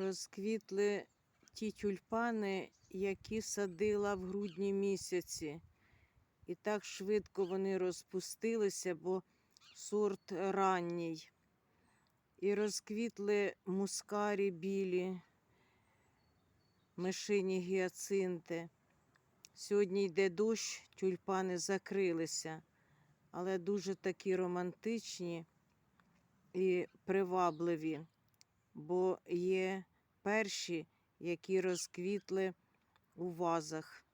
розквітли ті тюльпани, які садила в грудні місяці. І так швидко вони розпустилися, бо сорт ранній. І розквітли мускарі білі, мишині гіацинти. Сьогодні йде дощ, тюльпани закрилися, але дуже такі романтичні і привабливі, бо є перші, які розквітли у вазах.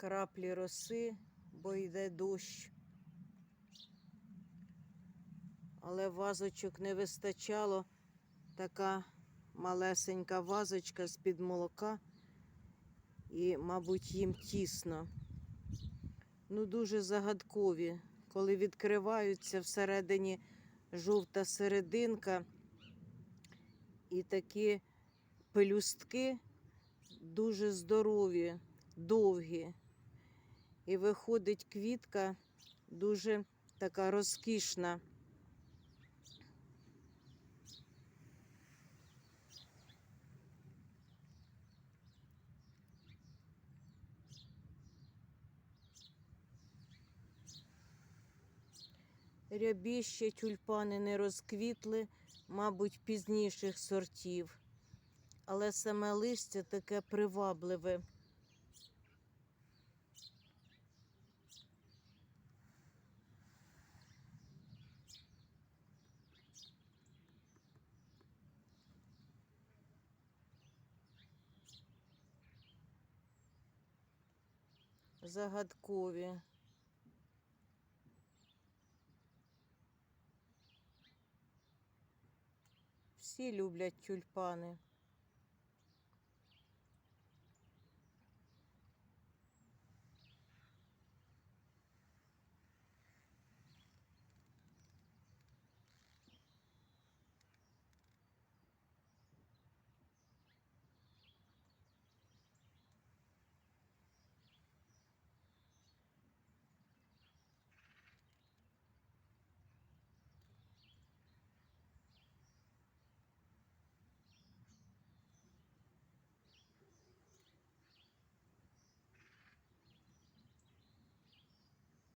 Краплі роси, бо йде дощ. Але вазочок не вистачало. Така малесенька вазочка з-під молока. І, мабуть, їм тісно. Ну, дуже загадкові. Коли відкриваються всередині жовта серединка і такі пелюстки дуже здорові, довгі. І виходить квітка дуже така розкішна. Рябі ще тюльпани не розквітли, мабуть, пізніших сортів. Але саме листя таке привабливе. Загадкові. Всі люблять тюльпани.